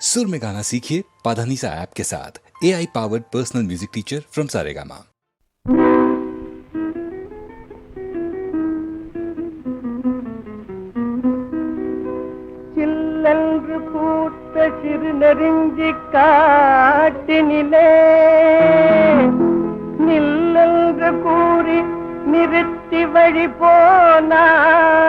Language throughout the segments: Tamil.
सुर में गाना सीखिए पाधानीसा ऐप के साथ A I powered personal music teacher from Saregama சில்லென்று பூத்த சிறு நெருஞ்சி காட்டினிலே நில்லென்று கூறி நிறுத்தி வழி போனாளே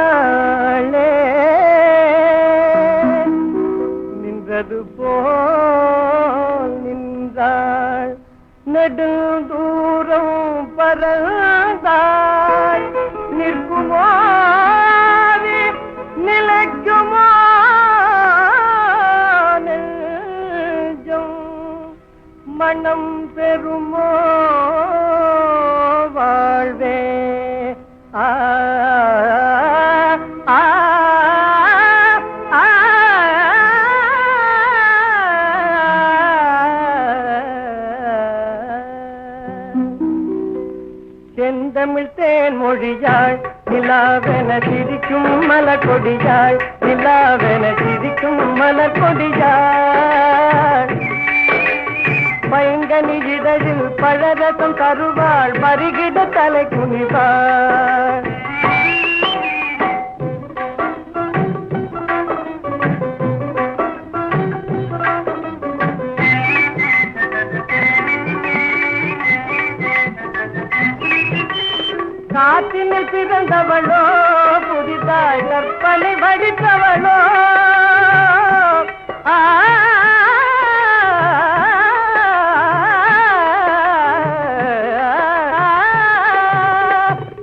மலர் கொடியாள் நிலாவென சிரிக்கும் மலர் கொடியாள் பைங்கனி இதழில் பழரசம் தருவாள் பருகிட தலை குனிவாள். காற்றினில் பிறந்தவளோ புதிதாய் கற்பனை வடித்தவளோ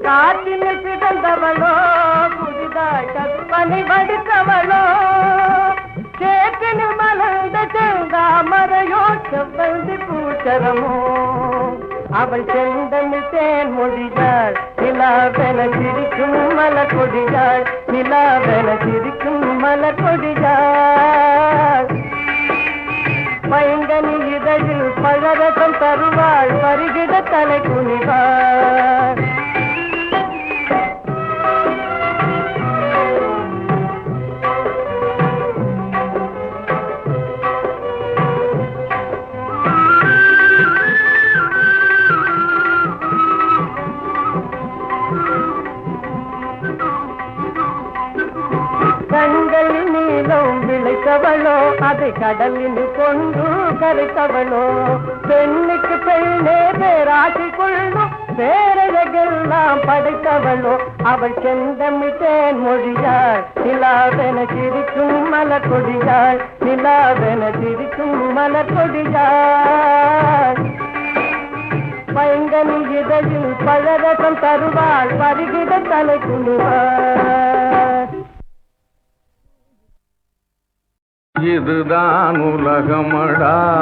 காற்றினில் பிறந்தவளோ புதிதாய் கற்பனை வடித்தவளோ. சேற்றினில் மலர்ந்த செந்தாமரையோ செவ்வந்தி பூச்சரமோ. அவள் செந்தமிழ் தேன் மொழியாள் நிலாவென சிரிக்கும் மல கொடியாள் நிலாவென சிரிக்கும் மல கொடியாள் பயங்கனி இதழில் பழரசம் தருவாள் பருகிட தலை குனிவாள். கொடுத்தவளோ அதை கடலில் கொண்டு கரைத்தவளோ பெண்ணுக்கு பெண்ணே பேராசி கொள்ளும் பேரழகெல்லாம் படைத்தவளோ. அவள் செந்தமிட்டேன் மொழியாள் நிலாவென சிரிக்கும் மலக்கொடியாள் நிலாவென சிரிக்கும் மலக்கொடியாள் பயங்கனி இதழில் பழரசம் தருவாள் பருகிட தலை குழுவாள் இதுதான் உலகமடா.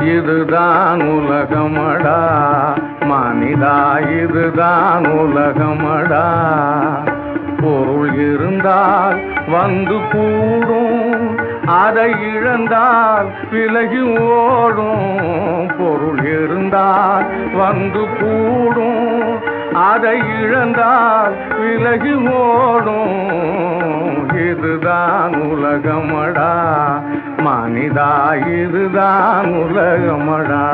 இதுதான் உலகமடா. மனிதா இதுதான் உலகமடா. பொருள் இருந்தால் வந்து கூடும். அதை இழந்தால் விலகி ஓடும். பொருள் இருந்தால் வந்து கூடும். அதை இழந்தால் விலகி ஓடும். இதுதான் உலகமடா. மனிதா இதுதான் உலகமடா.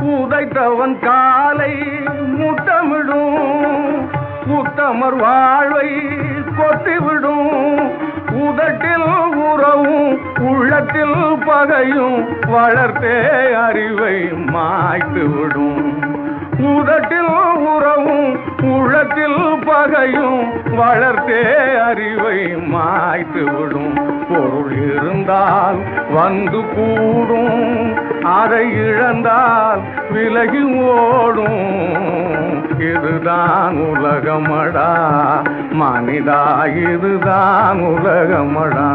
உதைத்தவன் காலை முட்டமிடும். உத்தமர் வாழ்வை கொத்திவிடும் உதட்டில் உறவும் உள்ளத்தில் பகையும் வளர்த்தே அறிவை மாய்த்து விடும் உதட்டில் உறவும் உள்ளத்தில் பகையும் வளர்த்தே அறிவை மாய்த்து விடும். பொருள் இருந்தால் வந்து கூடும். அதை இழந்தால் விலகி ஓடும். இதுதான் உலகமடா. மனிதா இதுதான் உலகமடா.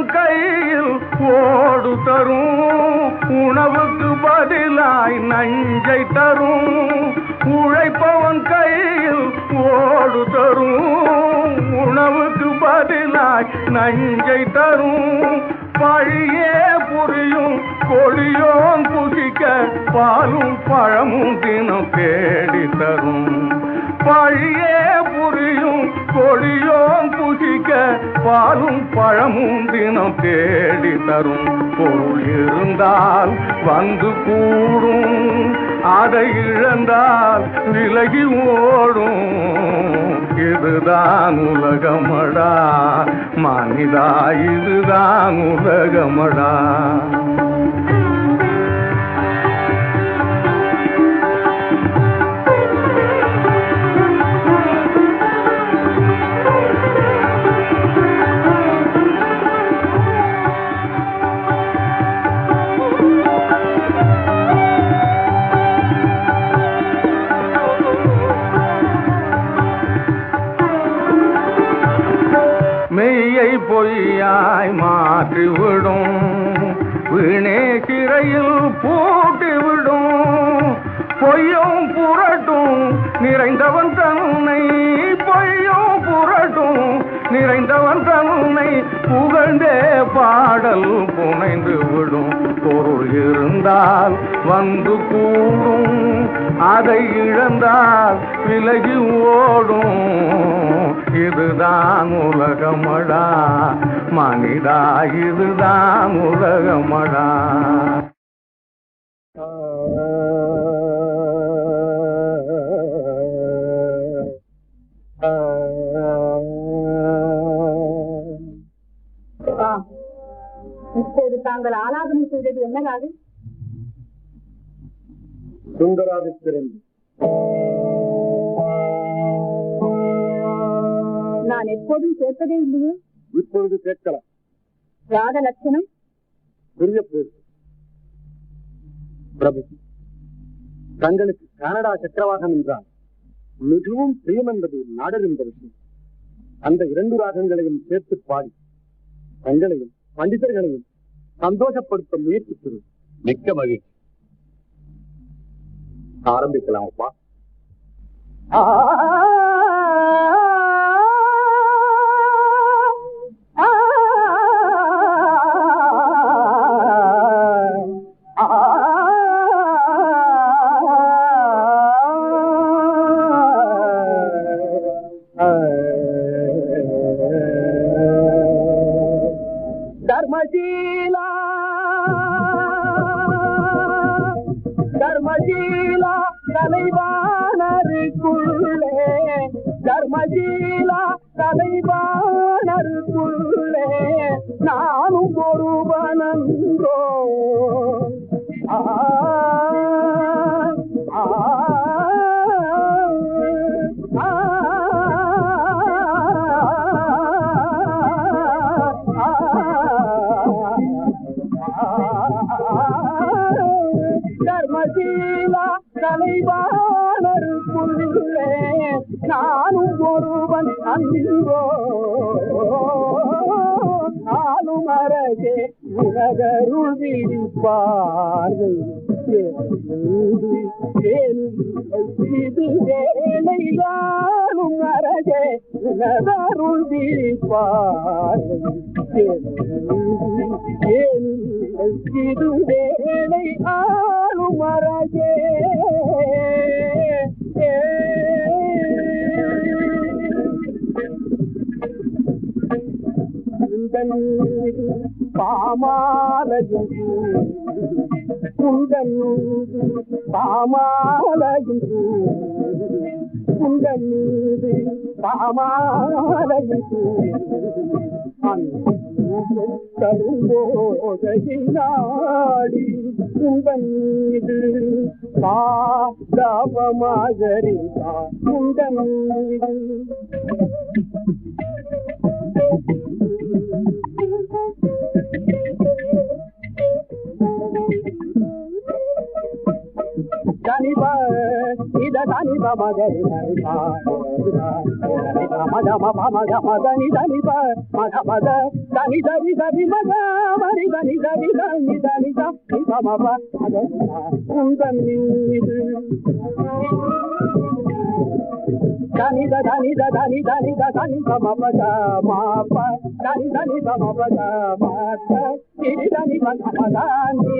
உழைப்பவன் கையில் ஓடு தரும். உணவுக்கு பதிலாய் நஞ்சை தரும். உழைப்பவன் கையில் ஓடு தரும். உணவுக்கு பதிலாய் நஞ்சை தரும். பழியே புரியும் கொடியோன் புசிக்க பாலும் பழமும் தினம் தேடி தரும். பழி புரியும் புகிக்க பாலும் பழமும் தினம் தேடி தரும். பொருள் இருந்தால் வந்து கூடும். அதை இழந்தால் விலகி ஓடும். இதுதான் உலகமடா. மனிதா இதுதான் உலகமடா. நிறைந்தவன் தன்னை பொய்யும் புரட்டும். நிறைந்தவன் தன்னை புகழ்ந்தே பாடல் புனைந்து விடும். பொருள் இருந்தால் வந்து கூடும். அதை இழந்தால் விலகி ஓடும். இதுதான் உலகமடா. மனிதா இதுதான் உலகமடா. தாங்கள் ஆலாபனை செய்தது என்ன ராகம் சுந்தராதித்திரன் நான் எப்போதும் கேட்பதே இல்லையே? இப்பொழுது கேட்கலாம். ராக லட்சணம் பெரிய பிரபு தங்களுக்கு கனடா சக்கரவாகம் என்றால் மிகவும் பிரியம் என்பது நாடர் என்ற விஷயம். அந்த இரண்டு ராகங்களையும் சேர்த்து பாடி தங்களையும் பண்டிதர்களையும் சந்தோஷப்படுத்த முயற்சிக்கிறோம் மிக்க மகிழ்ச்சி ஆரம்பிக்கலாம் அப்பா தலைவானருக்குள்ளே நானும் ஒருவனன்றோ ஒருவன் அன்போ நானும் அரகே உலகருள் விழிப்பார்கள் இது வேலை நானும் உலகருள் விழிப்பார்கள் இது வேலை ஆளும் அரசே பாமாலையும் குந்தன் பாமாலையும் குந்தன் மீது பாமாலையும் கரும்போதையினாடி குந்தன் மீது பாதபமாகறிந்தா குந்தன் மீது தனிப இத தனிப மகரி தனிபா மத மத மதனி தனிப மத மத தனி தனி தனி மத மரி தனி தனி தனி தனி தனி மம குந்தன் மீது దని దని దని దని దని మమ మాప దని దని మమ మాత దని దని మమ దని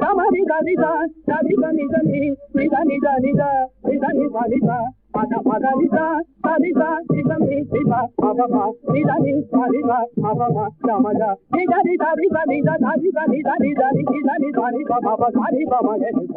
సమరి దని దని దని దని దని దని దని దని పద పద నిద సరిద నిదని శివ అవమ నిదని సరిద అవమ సమద నిదని దరి దని దని దని దని దని దని దని బమ బమ సరి బమ నిద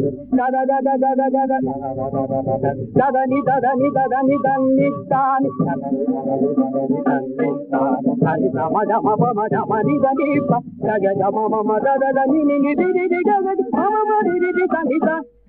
da da da da da da da da da da ni da da ni da da ni da ni da ni ani da ma da ma pa ma da ma ni da ni pa da ga da ma ma ma da da da ni ni ni di di di ga ga ma ma di di di da ni da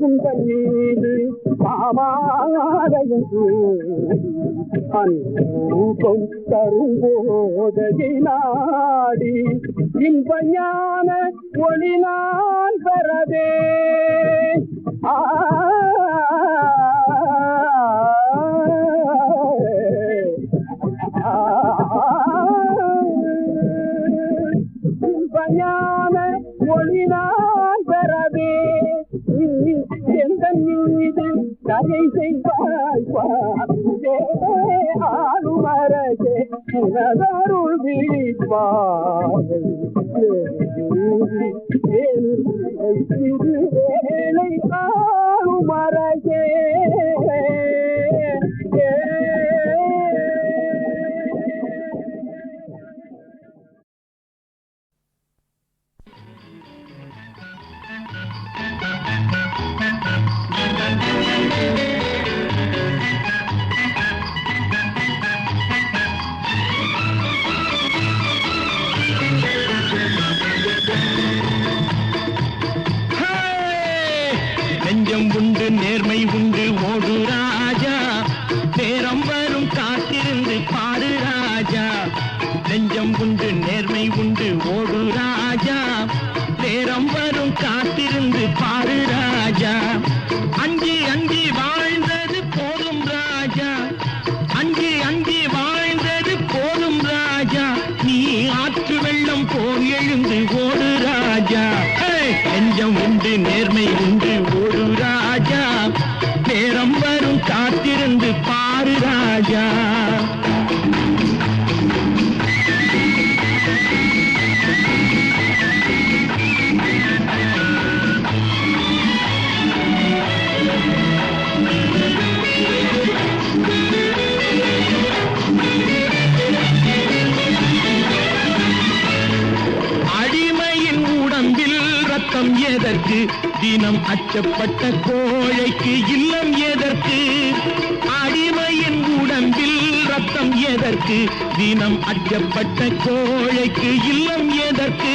உங்கள் மீது பாமாலையது அன்பம் தரும்போதகினாடி இன்ப ஞான ஒளி நான் பெறவே ஆ தோழினால் பெறவே எந்த மீது கதை செய்வாய் பார்த்தே அருள் உனதருள் வேலை ஆளுமரகே அச்சப்பட்ட கோழைக்கு இல்லம் எதற்கு? அடிமையின் உடம்பில் ரத்தம் எதற்கு? தினம் அச்சப்பட்ட கோழைக்கு இல்லம் எதற்கு?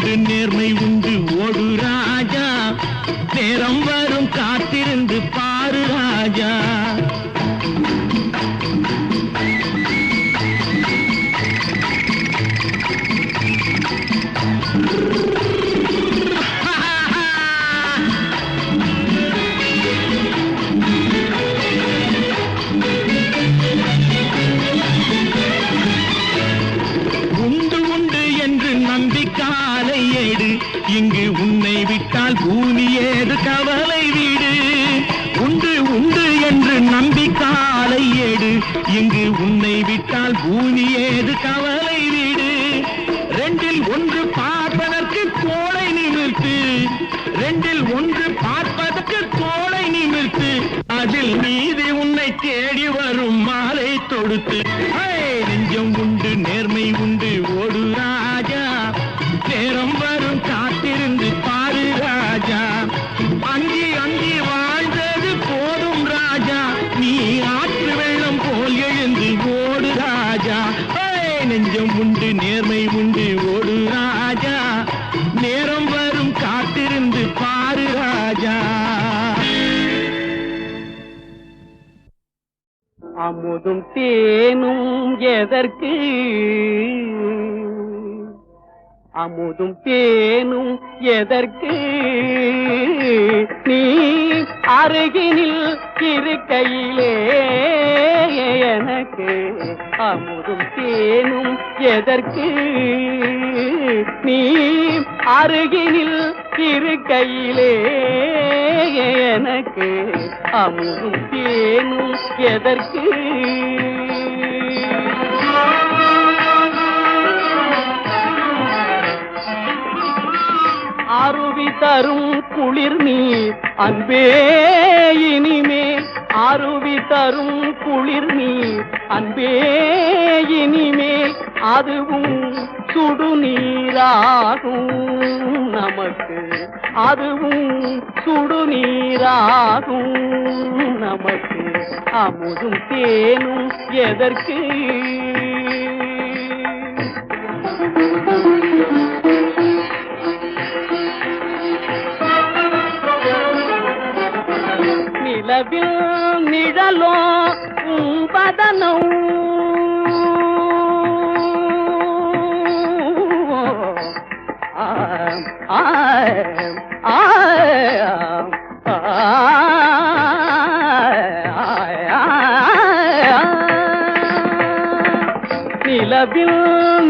நேரம் நெஞ்சம் அமுதும் தேனும் எதற்கு? அமுதும் தேனும் எதற்கு? நீ அருகினில் இருக்கையிலே எனக்கு அமுதும் தேனும் எதற்கு? நீ அருகினில் இருக்கையிலே எனக்கு அமுதும் தேனும் எதற்கு? தரும் குளிர் நீர் அன்பே இனிமேல் அருவி தரும் குளிர் நீர் அன்பே இனிமேல் அதுவும் சுடுநீராகும். நமக்கு அதுவும் சுடுநீராகும். நமக்கு அமுதும் தேனும் எதற்கு? நிலவில் நிழலோ பதனோ நிலவில்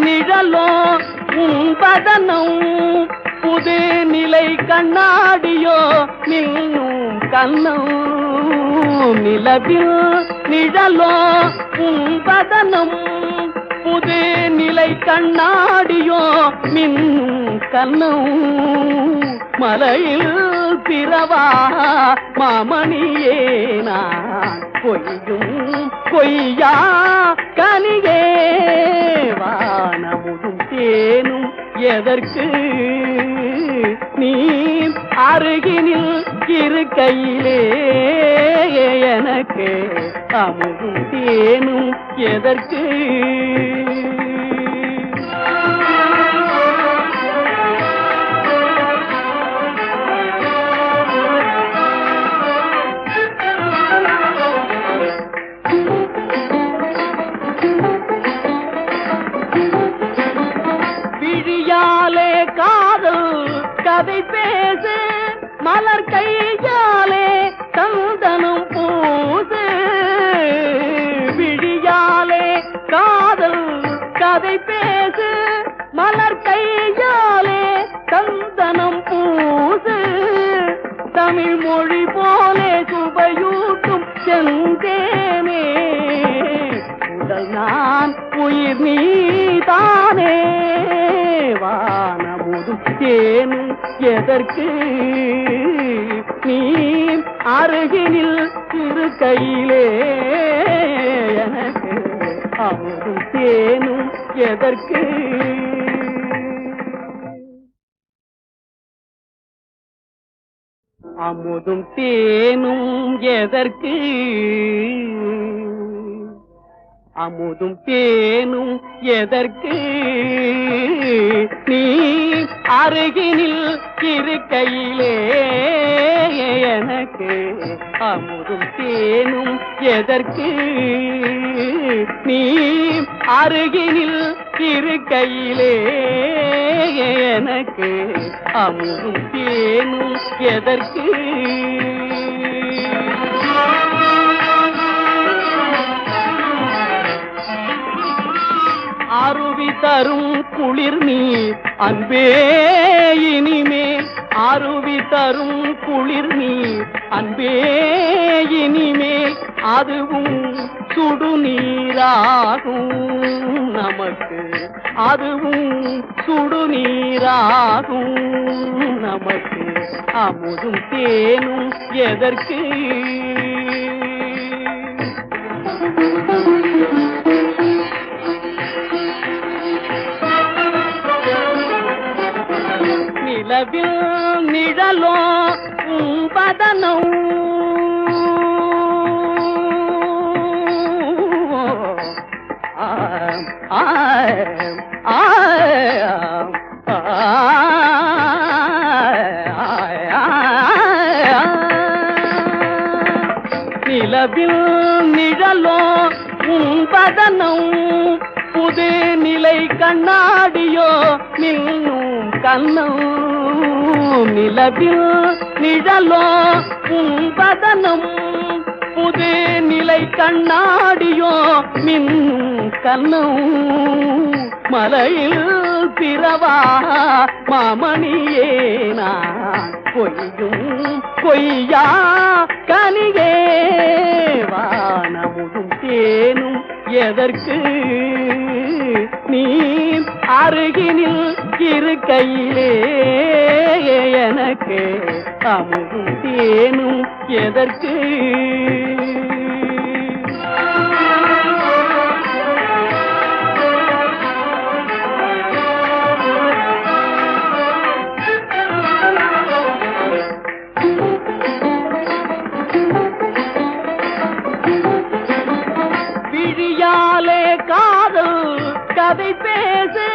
நிழலோ உம்பதனம். புது நிலை கண்ணாடியோ நின்னும் கண்ணும். நிலவில் நிழலோ உம்பதனம் புது நிலை கண்ணாடியோ மின்னும் கண்ணும். மலையில் பிறவா மாமணியே நான். பொய்யும் பொய்யா கனியே வானமுதும் தேனும் எதற்கு? நீ அருகினில் சிறு கையிலே எனக்கு அமுதும் தேனும் எதற்கு? விழியாலே காதல் கதை பே தமிழ் மொழி போலே சுவையூட்டும் செந்தேனே. உடல் நான் உயிர் நீதானே. வானமுதும் தேனும் எதற்கு? நீ அருகினில் திரு கையிலே. எனக்கு அவரும் தேனும் எதற்கு? அமுதும் தேனும் எதற்கு? அமுதும் தேனும் எதற்கு? நீ அருகினில் இருக்கையிலே எனக்கு அமுதும் தேனும் எதற்கு? நீ அருகினில் இருக்கையிலே எனக்கு அமுதும் தேனும் எதற்கு? அருவி தரும் குளிர் நீர் அன்பே இனிமேல் அருவி தரும் குளிர் நீர் அன்பே இனிமேல் அதுவும் சுடுநீராகும் நமக்கு. அதுவும் சுடுநீராகும். நமக்கு அமுதும் தேனும் எதற்கு? நிலவில் நிழலோ உம்பதனம். ஆம், கண்ணாடியோ மின்னும் கண்ணும் நிலவில் நிழலோ உன்பதனும் புது நிலை கண்ணாடியோ மின்னும் கண்ணும் மலையில் பிறவா மாமணியே நான் பொய்யும் பொய்யா கனியே வானமுதும் தேனும் எதற்கு? நீ அருகினில் இருக்கையிலே எனக்கு அமுதும் தேனும் எதற்கு? கதை பேசு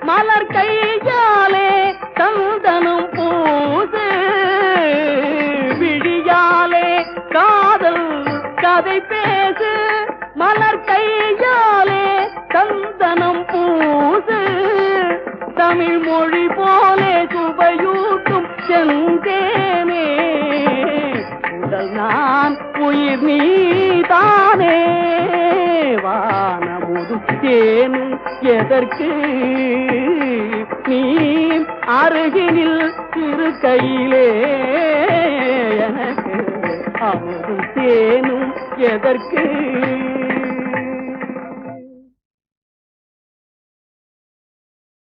மலர் கையாலே சந்தனம் பூசு. விழியாலே காதல் கதை பேசு மலர் கையாலே சந்தனம் பூசு. தமிழ் மொழி போலே சுவையூட்டும் செந்தேனே. உடல் நான் உயிர் நீ தானே வானமுது தேனும் எதற்கு? நீ அருகினில் இருக்கையிலே எனக்கு அமுதும் தேனும் எதற்கு?